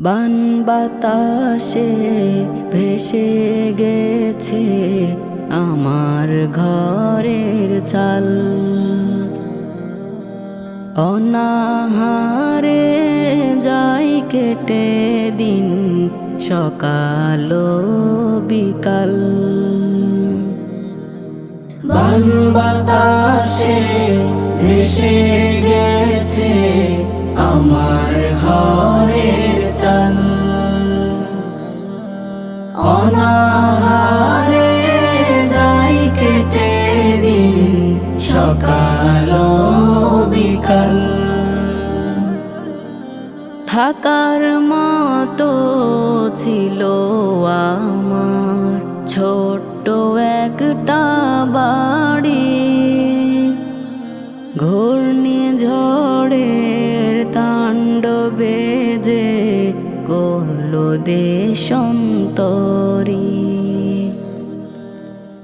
বান বাতাসে ভেসে গেছে আমার ঘরের চাল। অনাহারে যাই কেটে দিন সকাল বিকাল। বান বাতাসে ভেসে অনাহারে যাই কেটে দিন সকাল বিকাল। থাকার মতো ছিল আমার ছোট্ট একটা বাড়ি। ঘূর্ণি ঝড়ের তাণ্ডবে দেশন্তরী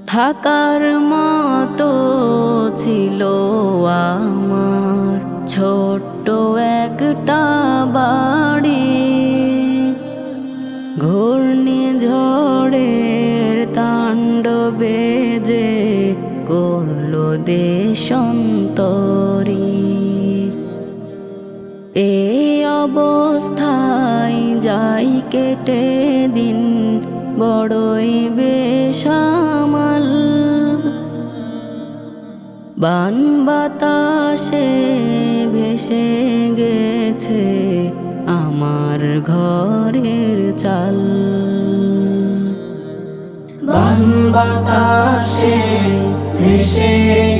থাকার মতো ছিল আমার ছোট্ট একটা বাড়ি। ঘূর্ণি ঝড়ের তাণ্ডবে যে করল দেশন্তরী এই অবস্থায় যাই কেটে দিন, বড়ই বেশামাল বান বাতাসে ভেসে গেছে আমার ঘরের চাল। বান বাতাসে ভেসে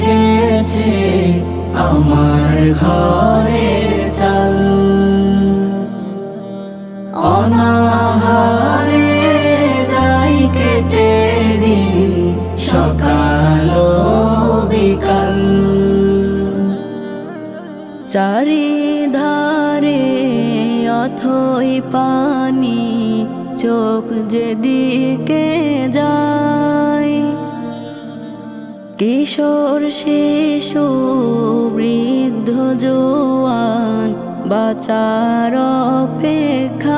গেছে আমার ঘরের চাল। চারিধারে অথই পানি, চোখ যেদিকে যায়। কিশোর, শিশু, বৃদ্ধ, জোয়ান বাচার অপেক্ষায়।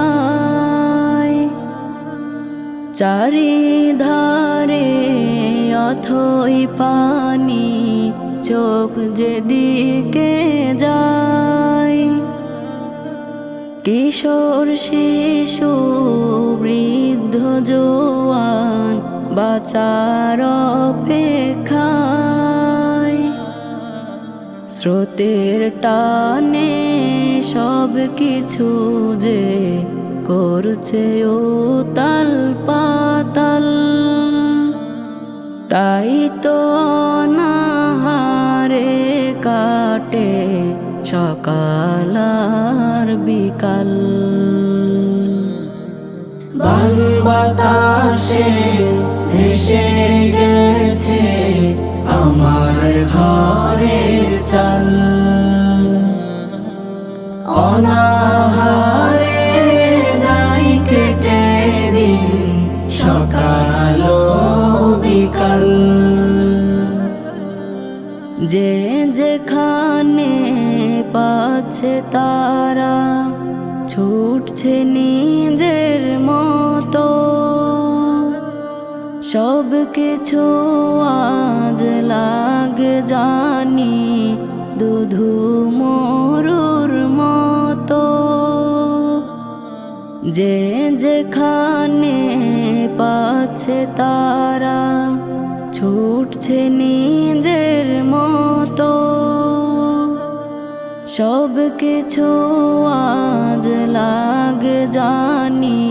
চারিধারে অথই পানি চোখ যেদিকে যায়, কিশোর শিশু, বৃদ্ধ জোয়ান বাচার স্রোতের টানে সব কিছু যে করছে ও তাল পাতাল, তাই তো কাটে সকাল আর বিকাল। বান বাতাসে ভেসে গেছে আমার ঘরের চাল। অনাহারে যাই কেটে দিন সকাল বিকাল। যে যেখানে পাচ্ছে তারা ছুটছে নিজের মতো। সব কিছু আজ লাগে জানি, দুধু মরুর মতো। যে যেখানে পাচ্ছে তারা ছুটছে নিজের মতো। সব কিছু আজ লাগে জানি,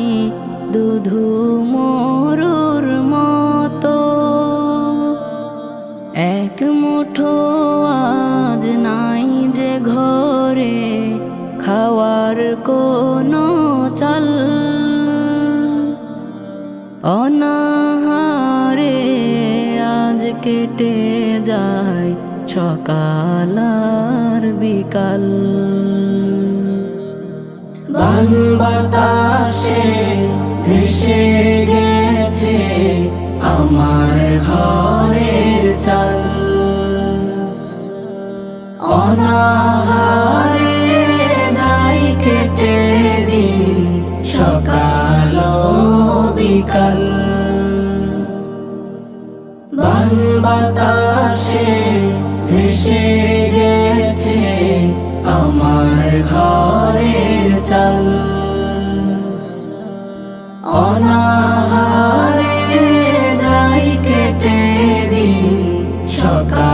দুধু মরুর মতো। এক মুঠো আজ নাই যে ঘরে, খাওয়ার কোনো চাল। আজ কেটে যায় সকাল আর বিকাল। বান বাতাসে ভেসে গেছে আমার ঘরের চাল। অনাহারে বাতাসে ভেসে গেছে আমার ঘরের চাল। অনাহারে যাই কেটে দিন সকাল